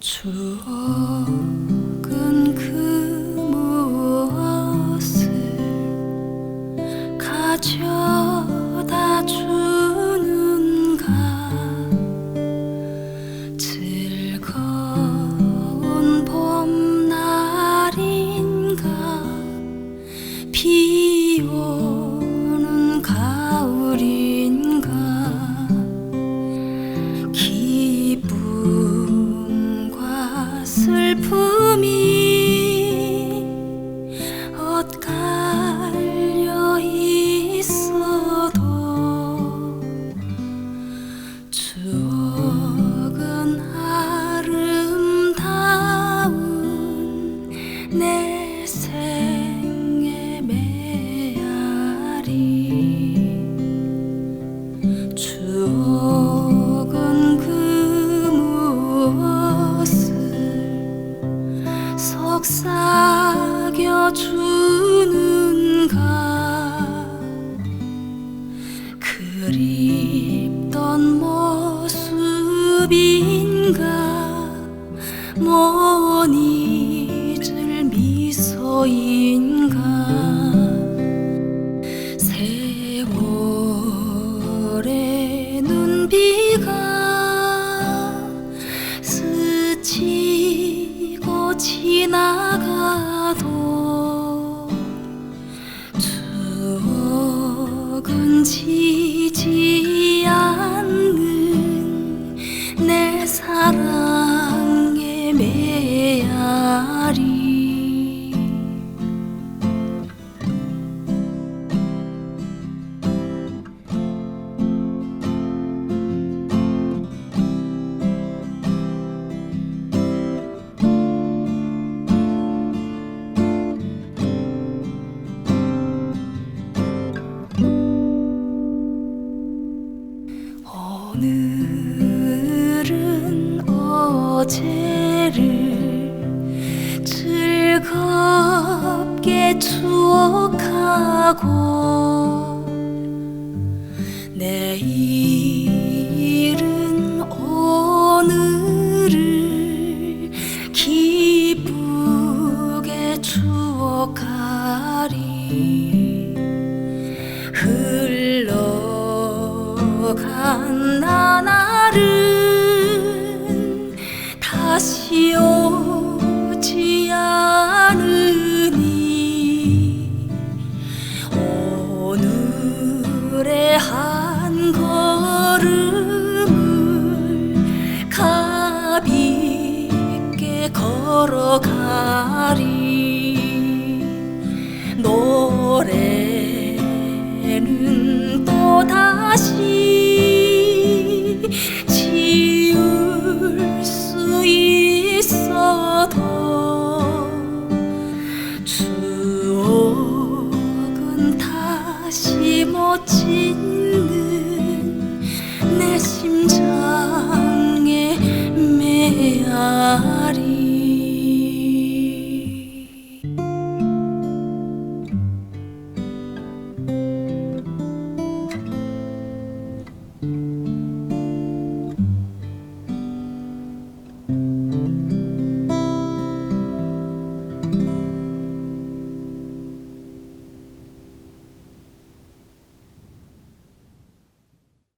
추억 내 생의 메아리. 추억은 그 무엇을 속삭여 주는가? 그립던 모습인가? 못 미소인가 세월의 눈비가 스치고 지나가도 추억은 지지 않는 내 사랑 어제를 즐겁게 추억하고 내일은 오늘을 기쁘게 추억하리. 흘러간 다시 오지 않으니 오늘의 한 걸음을 가볍게 걸어가리. 노래는 또 다시